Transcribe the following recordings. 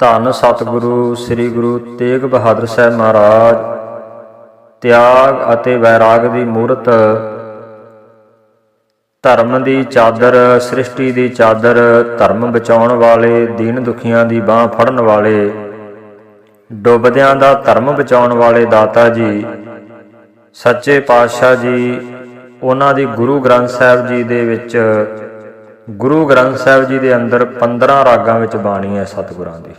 ਧੰਨ ਸਤਿਗੁਰੂ, ਸ੍ਰੀ ਗੁਰੂ ਤੇਗ ਬਹਾਦਰ ਸਾਹਿਬ ਮਹਾਰਾਜ। ਤਿਆਗ ਅਤੇ ਵੈਰਾਗ ਦੀ ਮੂਰਤ, ਧਰਮ ਦੀ ਚਾਦਰ, ਸ੍ਰਿਸ਼ਟੀ ਦੀ ਚਾਦਰ, ਧਰਮ ਬਚਾਉਣ ਵਾਲੇ, ਦੀਨ ਦੁਖੀਆਂ ਦੀ ਬਾਹ ਫੜਨ ਵਾਲੇ, ਡੁੱਬਦਿਆਂ ਦਾ ਧਰਮ ਬਚਾਉਣ ਵਾਲੇ ਦਾਤਾ ਜੀ, ਸੱਚੇ ਪਾਤਸ਼ਾਹ ਜੀ, ਉਹਨਾਂ ਦੀ ਗੁਰੂ ਗ੍ਰੰਥ ਸਾਹਿਬ ਜੀ ਦੇ ਵਿੱਚ, ਗੁਰੂ ਗ੍ਰੰਥ ਸਾਹਿਬ ਜੀ ਦੇ ਅੰਦਰ 15 ਰਾਗਾਂ ਵਿੱਚ ਬਾਣੀ ਹੈ ਸਤਿਗੁਰਾਂ ਦੀ।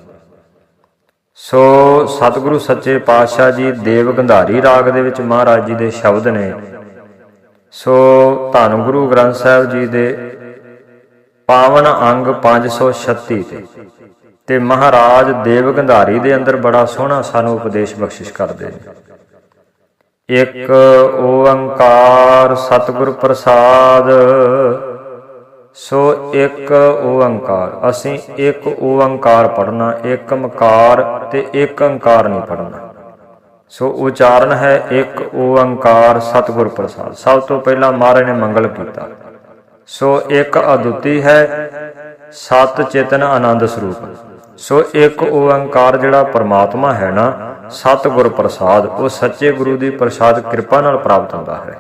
ਸੋ ਸਤਿਗੁਰੂ ਸੱਚੇ ਪਾਤਸ਼ਾਹ ਜੀ ਦੇਵ ਗੰਧਾਰੀ ਰਾਗ ਦੇ ਵਿੱਚ ਮਹਾਰਾਜ ਜੀ ਦੇ ਸ਼ਬਦ ਨੇ। ਸੋ ਧੰਨ ਗੁਰੂ ਗ੍ਰੰਥ ਸਾਹਿਬ ਜੀ ਦੇ ਪਾਵਨ ਅੰਗ 536 ਤੇ। ਤੇ ਮਹਾਰਾਜ ਦੇਵ ਗੰਧਾਰੀ ਦੇ ਅੰਦਰ ਬੜਾ ਸੋਹਣਾ ਸਾਨੂੰ ਉਪਦੇਸ਼ ਬਖਸ਼ਿਸ਼ ਕਰਦੇ ਨੇ। ਇੱਕ ਓੰਕਾਰ ਸਤਿਗੁਰ ਪ੍ਰਸਾਦ ਸੋ ਇੱਕ ਓੰਕਾਰ। ਅਸੀਂ ਇੱਕ ਓੰਕਾਰ ਪੜਨਾ ਇੱਕ ਮਕਾਰ ਤੇ ਇੱਕ ਅੰਕਾਰ ਨਹੀਂ ਪੜਨਾ ਸੋ ਉਚਾਰਨ ਹੈ ਇੱਕ ਓੰਕਾਰ ਸਤਿਗੁਰ ਪ੍ਰਸਾਦ। ਸਭ ਤੋਂ ਪਹਿਲਾਂ ਮਹਾਰਾਜ ਨੇ ਮੰਗਲ ਕੀਤਾ। ਸੋ ਇੱਕ ਅਦੁੱਤੀ ਹੈ ਸਤ ਚੇਤਨ ਆਨੰਦ ਸਰੂਪ। ਸੋ ਇੱਕ ਓੰਕਾਰ ਜਿਹੜਾ ਪਰਮਾਤਮਾ ਹੈ ਨਾ, ਸਤਿਗੁਰ ਪ੍ਰਸਾਦ, ਉਹ ਸੱਚੇ ਗੁਰੂ ਦੀ ਪ੍ਰਸਾਦ ਕਿਰਪਾ ਨਾਲ ਪ੍ਰਾਪਤ ਹੁੰਦਾ ਹੈ।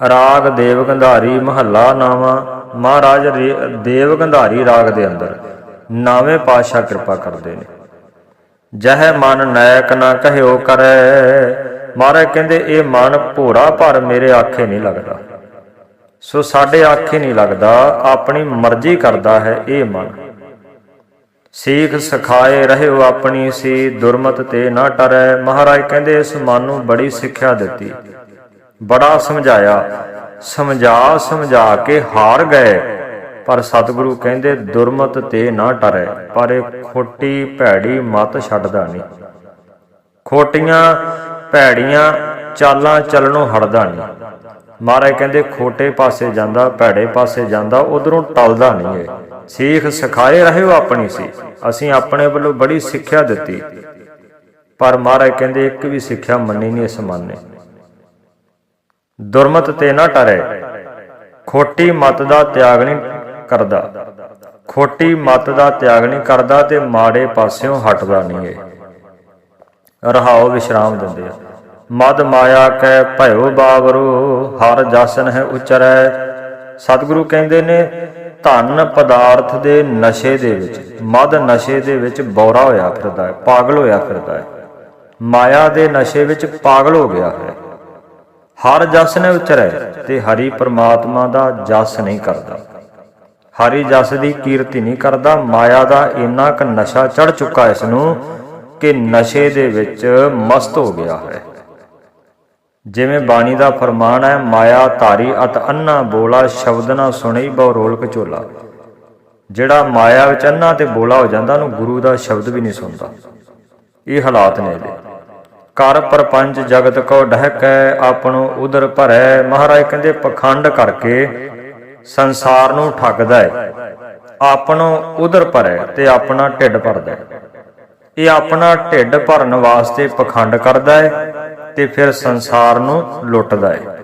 ਰਾਗ ਦੇਵ ਗੰਧਾਰੀ ਮਹੱਲਾ ਨਾਵਾ। ਮਹਾਰਾਜ ਦੇਵ ਗੰਧਾਰੀ ਰਾਗ ਦੇ ਅੰਦਰ ਨਾਵੇਂ ਪਾਤਸ਼ਾਹ ਕਿਰਪਾ ਕਰਦੇ ਨੇ। ਜਹ ਮਨ ਨਾਇਕ ਨਾ ਕਹਿਓ ਕਰੈ। ਮਹਾਰਾਜ ਕਹਿੰਦੇ, ਇਹ ਮਨ ਭੋਰਾ ਭਰ ਮੇਰੇ ਆਖੇ ਨਹੀਂ ਲੱਗਦਾ। ਸੋ ਸਾਡੇ ਆਖੇ ਨਹੀਂ ਲੱਗਦਾ, ਆਪਣੀ ਮਰਜ਼ੀ ਕਰਦਾ ਹੈ ਇਹ ਮਨ। ਸੀਖ ਸਿਖਾਏ ਰਹਿਓ ਆਪਣੀ, ਸੀ ਦੁਰਮਤ ਤੇ ਨਾ ਟਰੈ। ਮਹਾਰਾਜ ਕਹਿੰਦੇ, ਇਸ ਮਨ ਨੂੰ ਬੜੀ ਸਿੱਖਿਆ ਦਿੱਤੀ। ਬੜਾ ਸਮਝਾਇਆ, ਸਮਝਾ ਸਮਝਾ ਕੇ ਹਾਰ ਗਏ। ਪਰ ਸਤਿਗੁਰੂ ਕਹਿੰਦੇ, ਦੁਰਮਤ ਤੇ ਨਾ ਟਰੈ ਪਰ ਇਹ ਖੋਟੀ ਭੈੜੀ ਮਤ ਛੱਡਦਾ ਨਹੀਂ। ਖੋਟੀਆਂ ਭੈੜੀਆਂ ਚਾਲਾਂ ਚੱਲਣੋਂ ਹਟਦਾ ਨਹੀਂ। ਮਹਾਰਾਜ ਕਹਿੰਦੇ, ਖੋਟੇ ਪਾਸੇ ਜਾਂਦਾ, ਭੈੜੇ ਪਾਸੇ ਜਾਂਦਾ, ਉਧਰੋਂ ਟਲਦਾ ਨਹੀਂ ਇਹ। ਸੀਖ ਸਿਖਾਏ ਰਹਿਓ ਆਪਣੀ ਸੀ। ਅਸੀਂ ਆਪਣੇ ਵੱਲੋਂ ਬੜੀ ਸਿੱਖਿਆ ਦਿੱਤੀ। ਪਰ ਮਹਾਰਾਜ ਕਹਿੰਦੇ, ਇੱਕ ਵੀ ਸਿੱਖਿਆ ਮੰਨੀ ਨਹੀਂ ਇਸ ਮਨ। ਨੇ ਦੁਰਮਤ ਤੇ ਨਾ ਟਰੇ। ਖੋਟੀ ਮਤ ਦਾ ਤਿਆਗ ਨਹੀਂ ਕਰਦਾ। ਖੋਟੀ ਮਤ ਦਾ ਤਿਆਗ ਨਹੀਂ ਕਰਦਾ ਤੇ ਮਾੜੇ ਪਾਸਿਓਂ ਹਟਦਾ ਨਹੀਂ ਇਹ। ਰਹਾਓ ਵਿਸ਼ਰਾਮ ਦਿੰਦੇ ਆ। ਮਦ ਮਾਇਆ ਕੈ ਭਇਓ ਬਾਵਰੋ ਹਰ ਜਸਨ ਹੈ ਉਚਰੈ। ਸਤਿਗੁਰੂ ਕਹਿੰਦੇ ਨੇ, ਧਨ ਪਦਾਰਥ ਦੇ ਨਸ਼ੇ ਦੇ ਵਿੱਚ, ਮਦ ਨਸ਼ੇ ਦੇ ਵਿੱਚ ਬੌਰਾ ਹੋਇਆ ਫਿਰਦਾ ਹੈ, ਪਾਗਲ ਹੋਇਆ ਫਿਰਦਾ ਹੈ। ਮਾਇਆ ਦੇ ਨਸ਼ੇ ਵਿੱਚ ਪਾਗਲ ਹੋ ਗਿਆ ਹੈ। ਹਰ ਜਸ ਨੇ ਉਚਰੈ ਤੇ ਹਰੀ ਪਰਮਾਤਮਾ ਦਾ ਜਸ ਨਹੀਂ ਕਰਦਾ। ਹਰੀ ਜਸ ਦੀ ਕੀਰਤੀ ਨਹੀਂ ਕਰਦਾ, ਮਾਇਆ ਦਾ ਇੰਨਾ ਕ ਨਸ਼ਾ ਚੜ ਚੁੱਕਾ ਇਸ ਨੂੰ ਕਿ ਨਸ਼ੇ ਦੇ ਵਿੱਚ ਮਸਤ ਹੋ ਗਿਆ ਹੈ। ਜਿਵੇਂ ਬਾਣੀ ਦਾ ਫਰਮਾਨ ਹੈ, ਮਾਇਆ ਧਾਰੀ ਅਤ ਅੰਨਾ ਬੋਲਾ ਸ਼ਬਦ ਨਾ ਸੁਣੀ ਬਹੁ ਰੋਲ ਕਚੋਲਾ ਜਿਹੜਾ ਮਾਇਆ ਵਿੱਚ ਅੰਨਾ ਤੇ ਬੋਲਾ ਹੋ ਜਾਂਦਾ, ਉਹਨੂੰ ਗੁਰੂ ਦਾ ਸ਼ਬਦ ਵੀ ਨਹੀਂ ਸੁਣਦਾ। ਇਹ ਹਾਲਾਤ ਨੇ ਇਹਦੇ। ਕਰ ਪਰਪੰਚ ਜਗਤ ਕੋ ਡਹਕੈ, ਆਪਣੋ ਉਦਰ ਭਰੈ। ਮਹਾਰਾਜ ਕਹਿੰਦੇ, ਪਖੰਡ ਕਰਕੇ ਸੰਸਾਰ ਨੂੰ ਠੱਗਦਾ ਹੈ ਆਪਣੋ ਉਦਰ ਭਰੈ ਤੇ ਆਪਣਾ ਢਿੱਡ ਭਰਦਾ ਹੈ ਇਹ ਆਪਣਾ ਢਿੱਡ ਭਰਨ ਵਾਸਤੇ ਪਖੰਡ ਕਰਦਾ ਹੈ ਤੇ ਫਿਰ ਸੰਸਾਰ ਨੂੰ ਲੁੱਟਦਾ ਹੈ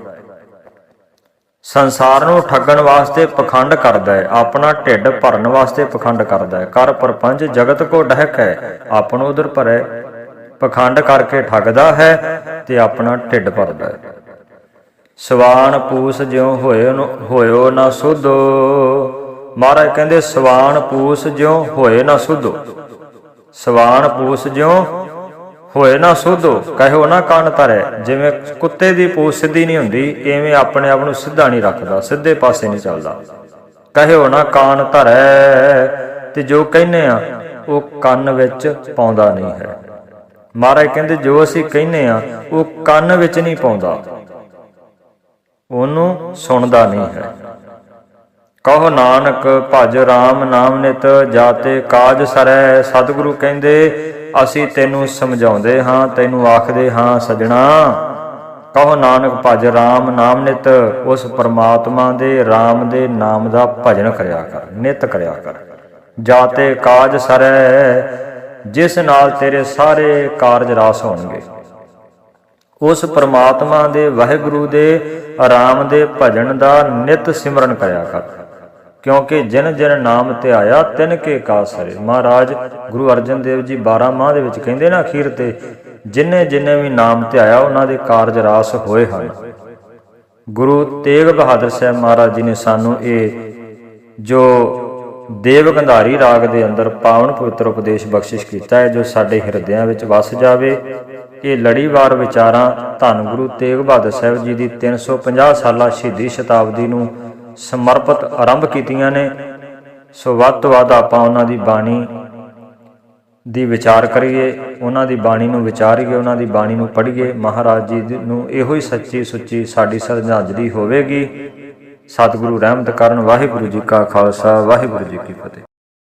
ਸੰਸਾਰ ਨੂੰ ਠੱਗਣ ਵਾਸਤੇ ਪਖੰਡ ਕਰਦਾ ਹੈ ਆਪਣਾ ਢਿੱਡ ਭਰਨ ਵਾਸਤੇ ਪਖੰਡ ਕਰਦਾ ਹੈ ਕਰ ਪਰਪੰਚ ਜਗਤ ਕੋ ਡਹਿਕ ਹੈ ਆਪਣੋ ਉਧਰ ਭਰੈ ਪਖੰਡ ਕਰਕੇ ਠੱਗਦਾ ਹੈ ਤੇ ਆਪਣਾ ਢਿੱਡ ਭਰਦਾ ਹੈ। ਸਵਾਨ ਪੂਸ ਜਿਉ ਹੋਏ ਨੂੰ ਹੋਇਓ ਨਾ ਸੁਧੋ। ਮਹਾਰਾਜ ਕਹਿੰਦੇ, ਸਵਾਨ ਪੂਸ ਜਿਉ ਹੋਏ ਨਾ ਸੁਧੋ। ਸਵਾਨ ਪੂਸ ਜਿਉ ਹੋਏ ਨਾ ਸੁਧੋ। ਕਹਿਓ ਨਾ ਕੰਨ ਧਰੈ। ਜਿਵੇਂ ਕੁੱਤੇ ਦੀ ਪੂਛ ਸਿੱਧੀ ਨਹੀਂ ਹੁੰਦੀ, ਐਵੇਂ ਆਪਣੇ ਆਪ ਨੂੰ ਸਿੱਧਾ ਨਹੀਂ ਰੱਖਦਾ, ਸਿੱਧੇ ਪਾਸੇ ਨਹੀਂ ਚੱਲਦਾ। ਕਹਿਓ ਨਾ ਕਾਨ ਧਰੈ ਤੇ ਜੋ ਕਹਿੰਨੇ ਆ, ਉਹ ਕੰਨ ਵਿੱਚ ਪਾਉਂਦਾ ਨਹੀਂ ਹੈ। ਮਹਾਰਾਜ ਕਹਿੰਦੇ, ਜੋ ਅਸੀਂ ਕਹਿੰਨੇ ਆ ਉਹ ਕੰਨ ਵਿੱਚ ਨਹੀਂ ਪਾਉਂਦਾ। ਉਹਨੂੰ ਸੁਣਦਾ ਨਹੀਂ ਹੈ। ਕਹੋ ਨਾਨਕ, ਭਜ RAM ਨਾਮ ਨਿਤ ਜਾਤੇ ਕਾਜ ਸਰੈ। ਸਤਿਗੁਰੂ ਕਹਿੰਦੇ, ਅਸੀਂ ਤੈਨੂੰ ਸਮਝਾਉਂਦੇ ਹਾਂ, ਤੈਨੂੰ ਆਖਦੇ ਹਾਂ, ਸਜਣਾ, ਕਹੋ ਨਾਨਕ, ਭਜ RAM ਨਾਮ ਨਿਤ, ਉਸ ਪਰਮਾਤਮਾ ਦੇ RAM ਦੇ ਨਾਮ ਦਾ ਭਜਨ ਕਰਿਆ ਕਰ, ਨਿਤ ਕਰਿਆ ਕਰ। ਜਾਤੇ ਕਾਜ ਸਰੈ ਜਿਸ ਨਾਲ ਤੇਰੇ ਸਾਰੇ ਕਾਰਜ ਰਾਸ ਹੋਣਗੇ। ਉਸ ਪਰਮਾਤਮਾ ਦੇ ਵਾਹਿਗੁਰੂ ਦੇ ਆਰਾਮ ਦੇ ਭਜਨ ਦਾ ਨਿਤ ਸਿਮਰਨ ਕਰਿਆ ਕਰ। ਕਿਉਂਕਿ ਜਿਨ ਜਿਨ ਨਾਮ ਤੇ ਆਇਆ, ਤਿਨ ਕੇ ਕਾਸਰੇ ਮਹਾਰਾਜ ਗੁਰੂ ਅਰਜਨ ਦੇਵ ਜੀ 12 ਮਾਹ ਦੇ ਵਿੱਚ ਕਹਿੰਦੇ ਨਾ ਅਖੀਰ ਤੇ, ਜਿਨੇ ਜਿਨੇ ਵੀ ਨਾਮ ਤੇ ਆਇਆ, ਉਹਨਾਂ ਦੇ ਕਾਰਜ ਰਾਸ ਹੋਏ ਹਨ। ਗੁਰੂ ਤੇਗ ਬਹਾਦਰ ਸਾਹਿਬ ਮਹਾਰਾਜ ਜੀ ਨੇ ਸਾਨੂੰ ਇਹ ਜੋ ਦੇਵ ਗੰਧਾਰੀ ਰਾਗ ਦੇ ਅੰਦਰ ਪਾਵਨ ਪਵਿੱਤਰ ਉਪਦੇਸ਼ ਬਖਸ਼ਿਸ਼ ਕੀਤਾ ਹੈ, ਜੋ ਸਾਡੇ ਹਿਰਦਿਆਂ ਵਿੱਚ ਵਸ ਜਾਵੇ। ਇਹ ਲੜੀਵਾਰ ਵਿਚਾਰਾਂ ਧੰਨ ਗੁਰੂ ਤੇਗ ਬਹਾਦਰ ਸਾਹਿਬ ਜੀ ਦੀ 350 ਸਾਲਾ ਸ਼ਹੀਦੀ ਸ਼ਤਾਬਦੀ ਨੂੰ ਸਮਰਪਿਤ ਆਰੰਭ ਕੀਤੀਆਂ ਨੇ। ਸੋ ਵੱਧ ਤੋਂ ਵੱਧ ਆਪਾਂ ਉਹਨਾਂ ਦੀ ਬਾਣੀ ਦੀ ਵਿਚਾਰ ਕਰੀਏ, ਉਹਨਾਂ ਦੀ ਬਾਣੀ ਨੂੰ ਵਿਚਾਰੀਏ, ਉਹਨਾਂ ਦੀ ਬਾਣੀ ਨੂੰ ਪੜ੍ਹੀਏ। ਮਹਾਰਾਜ ਜੀ ਨੂੰ ਇਹੋ ਹੀ ਸੱਚੀ ਸੁੱਚੀ ਸਾਡੀ ਸਰਧਾਂਜਲੀ ਹੋਵੇਗੀ। ਸਤਿਗੁਰੂ ਰਹਿਮਤ ਕਰਨ ਵਾਹਿਗੁਰੂ ਜੀ ਕਾ ਖਾਲਸਾ ਵਾਹਿਗੁਰੂ ਜੀ ਕੀ ਫਤਿਹ।